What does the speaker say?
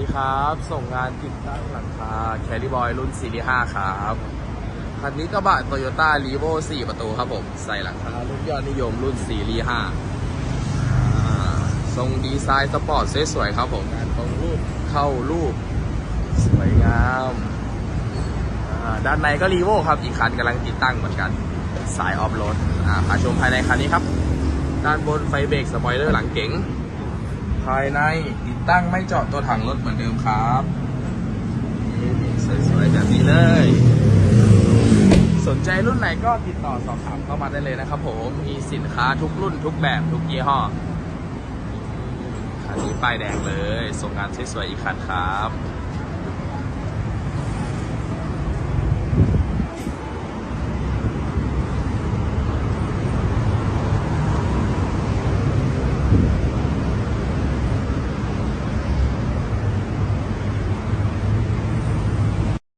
ดีครับ ส่งงานติดตั้งหลังคาแคริบอยรุ่นซีรีส์5ครับ คันนี้กระบะโตโยต้ารีโว4 ประตูครับผม ใส่หลังคารุ่นยอดนิยมรุ่นซีรีส์5อ่าทรงดีไซน์สปอร์ตสวยๆครับผมงานตรงรูปเข้ารูป สวยงามด้านในก็รีโวครับ อีกคันกำลังติดตั้งเหมือนกัน สายออฟโรดพาชมภายในคันนี้ครับ ด้านบนไฟเบรกสปอยเลอร์หลังเก๋ง ภายในติดตั้งไม่เจาะตัวถังรถเหมือนเดิมครับนี่สวยๆแบบนี้เลย สนใจรุ่นไหนก็ติดต่อสอบถามเข้ามาได้เลยนะครับผมมีสินค้าทุกรุ่นทุกแบบทุกยี่ห้อคันนี้ป้ายแดงเลยส่งงานสวยๆอีกคันครับ